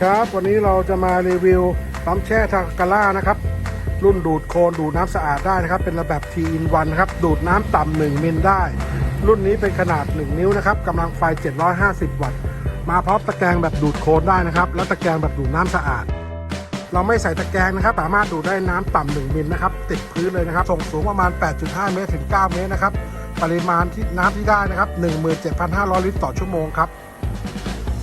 ครับวันนี้เราจะมารีวิวปั๊มแช่ทากาล่านะครับ รุ่นดูดโคลนดูดน้ำสะอาดได้นะครับ เป็นระแบบ T in 1นะครับ ดูดน้ำต่ำ1มิลได้ รุ่นนี้เป็นขนาด 1 นิ้วนะครับกำลังไฟ 750 วัตต์ มาพร้อมตะแกรงแบบดูดโคลนได้นะครับ และตะแกรงแบบดูดน้ำสะอาด เราไม่ใส่ตะแกรงนะครับ สามารถดูดได้น้ำต่ำ1มิลนะครับติดพื้นเลยนะครับส่งสูงประมาณ 8.5 เมตรถึง 9 เมตรนะครับปริมาณที่น้ำที่ได้นะครับ17,500 ลิตรต่อชั่วโมงครับ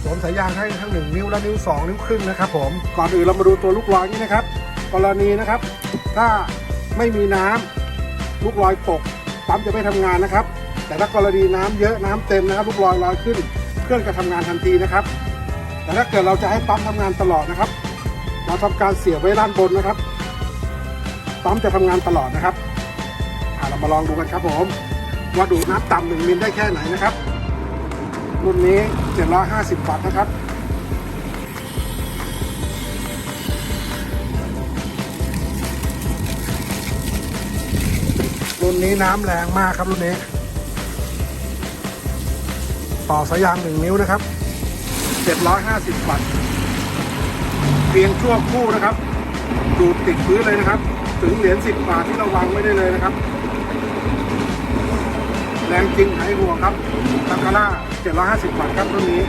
สวมสายยางให้ทั้ง 1 นิ้วและนิ้ว 2 นิ้วครึ่งนะครับผมก่อนอื่นเรามาดูตัวลูกลอยนี่นะครับ กรณีนะครับ ถ้าไม่มีน้ำลูกลอยตกปั๊มจะไม่ทำงานนะครับ แต่ถ้ากรณีน้ำเยอะน้ำเต็มนะครับ ลูกลอยลอยขึ้น เครื่องจะทำงานทันทีนะครับ แต่ถ้าเกิดเราจะให้ปั๊มทำงานตลอดนะครับ เราทำการเสียบไว้ด้านบนนะครับปั๊มจะทำงานตลอดนะครับเรามาลองดูกันครับผมว่าดูดน้ำต่ำหนึ่งมิลได้แค่ไหนนะครับ รุ่นนี้ 750 วัตต์นะครับ รุ่นนี้น้ำแรงมากครับรุ่นนี้ ต่อสายยางหนึ่งนิ้วนะครับ 750 วัตต์ เพียงชั่วคู่นะครับ ดูดติดพื้นเลยนะครับ ถึงเหรียญ10 บาทที่เราวางไว้ได้เลยนะครับ รงจริงหายห่วงครับตากาล่า750บาทครับรุ่นนี้